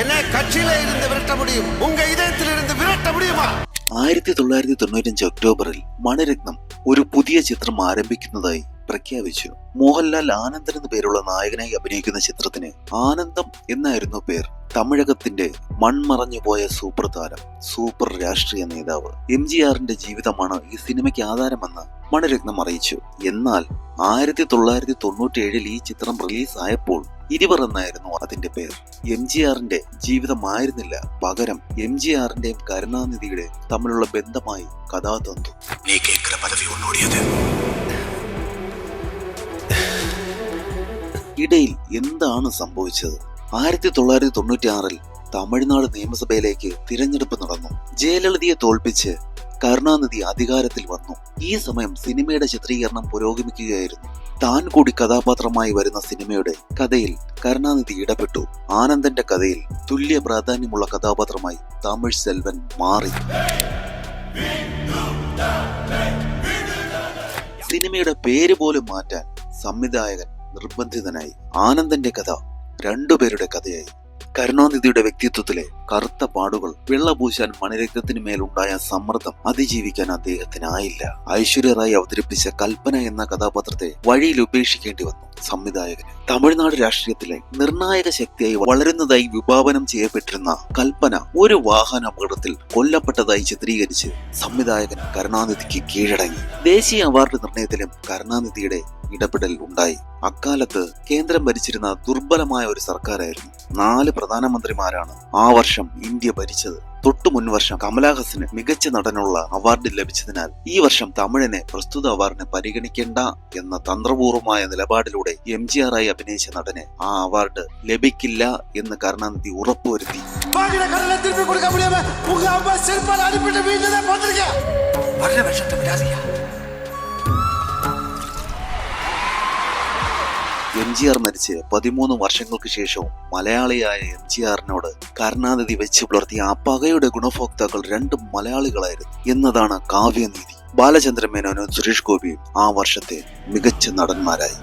என்னை கட்சியில இருந்து விரட்ட முடியும் உங்க இதயத்தில் இருந்து விரட்ட முடியுமா ആയിരത്തി തൊള്ളായിരത്തി തൊണ്ണൂറ്റഞ്ച് ഒക്ടോബറിൽ മണിരത്നം ഒരു പുതിയ ചിത്രം ആരംഭിക്കുന്നതായി പ്രഖ്യാപിച്ചു മോഹൻലാൽ ആനന്ദൻ എന്ന പേരുള്ള നായകനായി അഭിനയിക്കുന്ന ചിത്രത്തിന് ആനന്ദം എന്നായിരുന്നു പേർ തമിഴകത്തിന്റെ മൺമറഞ്ഞു പോയ സൂപ്പർ താരം സൂപ്പർ രാഷ്ട്രീയ നേതാവ് എം ജി ആറിന്റെ ജീവിതമാണ് ഈ സിനിമയ്ക്ക് ആധാരമെന്ന് മണിരത്നം അറിയിച്ചു എന്നാൽ ആയിരത്തി തൊള്ളായിരത്തി തൊണ്ണൂറ്റി ഏഴിൽ ഈ ചിത്രം റിലീസ് ആയപ്പോൾ ഇരുവർ എന്നായിരുന്നു അതിന്റെ പേര്. എം ജി ആറിന്റെ ജീവിതമായിരുന്നില്ല. പകരം എം ജി ആറിന്റെയും കരുണാനിധിയുടെയും തമ്മിലുള്ള ബന്ധമായി കഥാതന്തു. ഇടയിൽ എന്താണ് സംഭവിച്ചത്? ആയിരത്തി തൊള്ളായിരത്തി തൊണ്ണൂറ്റി ആറിൽ തമിഴ്നാട് നിയമസഭയിലേക്ക് തിരഞ്ഞെടുപ്പ് നടന്നു. ജയലളിതയെ തോൽപ്പിച്ച് കരുണാനിധി അധികാരത്തിൽ വന്നു. ഈ സമയം സിനിമയുടെ ചിത്രീകരണം പുരോഗമിക്കുകയായിരുന്നു. താൻ കൂടി കഥാപാത്രമായി വരുന്ന സിനിമയുടെ കഥയിൽ കരുണാനിധി ഇടപെട്ടു. ആനന്ദന്റെ കഥയിൽ തുല്യ പ്രാധാന്യമുള്ള കഥാപാത്രമായി തമിഴ് സെൽവൻ മാറി. സിനിമയുടെ പേര് പോലും മാറ്റാൻ സംവിധായകൻ നിർബന്ധിതനായി. ആനന്ദന്റെ കഥ രണ്ടുപേരുടെ കഥയായി. കരുണാനിധിയുടെ വ്യക്തിത്വത്തിലെ കറുത്ത പാടുകൾ വെള്ളപൂശാൻ മണിരത്നത്തിന് മേലുണ്ടായ സമ്മർദ്ദം അതിജീവിക്കാൻ അദ്ദേഹത്തിനായില്ല. ഐശ്വര്യ റായ് അവതരിപ്പിച്ച കൽപ്പന എന്ന കഥാപാത്രത്തെ വഴിയിൽ ഉപേക്ഷിക്കേണ്ടി വന്നു. സംവിധായകന്. തമിഴ്നാട് രാഷ്ട്രീയത്തിലെ നിർണായക ശക്തിയായി വളരുന്നതായി വിഭാവനം ചെയ്യപ്പെട്ടിരുന്ന കൽപ്പന ഒരു വാഹന അപകടത്തിൽ കൊല്ലപ്പെട്ടതായി ചിത്രീകരിച്ച് സംവിധായകൻ കരുണാനിധിക്ക് കീഴടങ്ങി. ദേശീയ അവാർഡ് നിർണയത്തിലും കരുണാനിധിയുടെ ഇടപെടൽ ഉണ്ടായി. അക്കാലത്ത് കേന്ദ്രം ഭരിച്ചിരുന്ന ദുർബലമായ ഒരു സർക്കാരായിരുന്നു. നാല് പ്രധാനമന്ത്രിമാരാണ് ആ വർഷം ഇന്ത്യ ഭരിച്ചത്. തൊട്ടു മുൻ വർഷം കമലഹാസന് മികച്ച നടനുള്ള അവാർഡ് ലഭിച്ചതിനാൽ ഈ വർഷം തമിഴിനെ പ്രസ്തുത അവാർഡിന് പരിഗണിക്കേണ്ട എന്ന തന്ത്രപൂർവമായ നിലപാടിലൂടെ എം ജി ആറായി അഭിനയിച്ച നടന് ആ അവാർഡ് ലഭിക്കില്ല എന്ന് കരുണാനിധി ഉറപ്പുവരുത്തി. വർഷത്തെ എം ജി ആർ മരിച്ച് പതിമൂന്ന് വർഷങ്ങൾക്ക് ശേഷവും മലയാളിയായ എം ജി ആറിനോട് കരുണാനിധി വെച്ച് പുലർത്തിയ ആ പകയുടെ ഗുണഭോക്താക്കൾ രണ്ടും മലയാളികളായിരുന്നു എന്നതാണ് കാവ്യനീതി. ബാലചന്ദ്രൻ മേനോനും സുരേഷ് ഗോപിയും ആ വർഷത്തെ മികച്ച നടന്മാരായി.